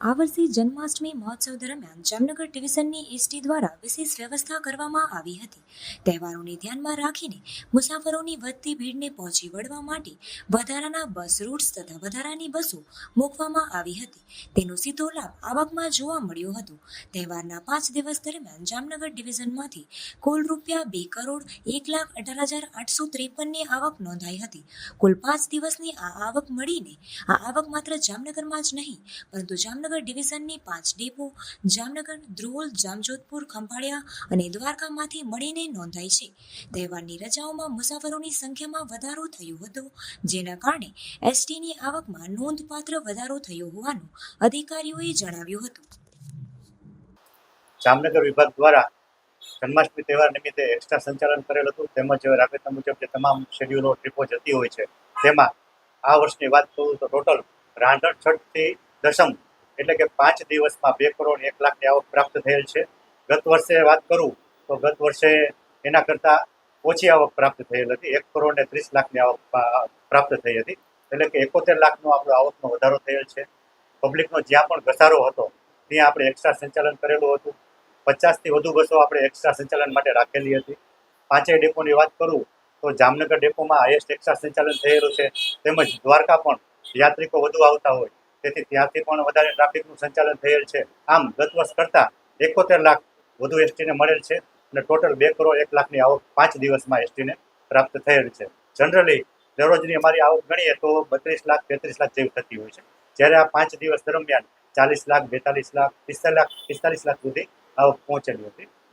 આ વર્ષે જન્માષ્ટમી મહોત્સવ દરમિયાન જામનગર ડિવિઝનની એસટી દ્વારા વિશેષ વ્યવસ્થા કરવામાં આવી હતી. તહેવારોને ધ્યાનમાં રાખીને મુસાફરોની વધતી ભીડને પહોંચી વળવા માટે વધારાના બસ રૂટ્સ તથા વધારાની બસો મૂકવામાં આવી હતી. તેનો સીધો લાભ આવકમાં જોવા મળ્યો હતો. તહેવારના પાંચ દિવસ દરમિયાન જામનગર ડિવિઝનમાંથી કુલ રૂપિયા બે કરોડ એક લાખ અઢાર હજાર આઠસો ત્રેપનની આવક નોંધાઈ હતી. કુલ પાંચ દિવસની આ આવક મળીને આ આવક માત્ર જામનગરમાં જ નહીં, પરંતુ જામનગર ડિવિઝનની પાંચ ડેપો, જામનગર, ધ્રોલ, જામજોધપુર, ખંભાળિયા અને દ્વારકામાંથી મળીને નોંધાઈ છે. તહેવારની રજાઓમાં મુસાફરોની સંખ્યામાં વધારો થયો હતો, જેના કારણે એસટીની આવકમાં નોંધપાત્ર વધારો થયો હોવાનું અધિકારીઓએ જણાવ્યું હતું. જામનગર વિભાગ દ્વારા જન્માષ્ટમી તહેવાર નિમિત્તે એક્સ્ટ્રા સંચાલન કરેલ હતું. તેમજ રાબેતા મુજબ જે તમામ શેડ્યુલો ટ્રીપો જતી હોય છે, તેમાં આ વર્ષની વાત કરું તો ટોટલ રાંધણ છઠથી દસમ એટલે કે પાંચ દિવસમાં બે કરોડ એક લાખની આવક પ્રાપ્ત થયેલ છે. ગત વર્ષે વાત કરું તો ગત વર્ષે એના કરતાં ઓછી આવક પ્રાપ્ત થયેલ હતી. એક કરોડ ને ત્રીસ લાખની આવક પ્રાપ્ત થઈ હતી. એટલે કે એકોતેર લાખનો આપણો આવકનો વધારો થયેલ છે. પબ્લિકનો જ્યાં પણ ઘસારો હતો, ત્યાં આપણે એક્સ્ટ્રા સંચાલન કરેલું હતું. પચાસથી વધુ બસો આપણે એક્સ્ટ્રા સંચાલન માટે રાખેલી હતી. પાંચેય ડેપોની વાત કરું તો જામનગર ડેપોમાં હાઈએસ્ટ એક્સ્ટ્રા સંચાલન થયેલું છે. તેમજ દ્વારકા પણ યાત્રિકો વધુ આવતા હોય. તેથી ત્યાંથી પણ વધારે ટ્રાફિકનું સંચાલન થયેલ છે. આમ, ગત વર્ષ કરતાં એકોતેર લાખ વધુ એસટીને મળેલ છે અને ટોટલ બે કરોડ એક લાખની આવક પાંચ દિવસમાં એસટીને પ્રાપ્ત થયેલ છે. જનરલી, દરરોજની અમારી આવક ગણીએ તો બત્રીસ લાખ, તેત્રીસ લાખ જેવી થતી હોય છે. જ્યારે આ પાંચ દિવસ દરમિયાન ચાલીસ લાખ, બેતાલીસ લાખ, પિસ્તાલીસ લાખ પિસ્તાલીસ લાખ સુધી આવક પહોંચેલી હતી.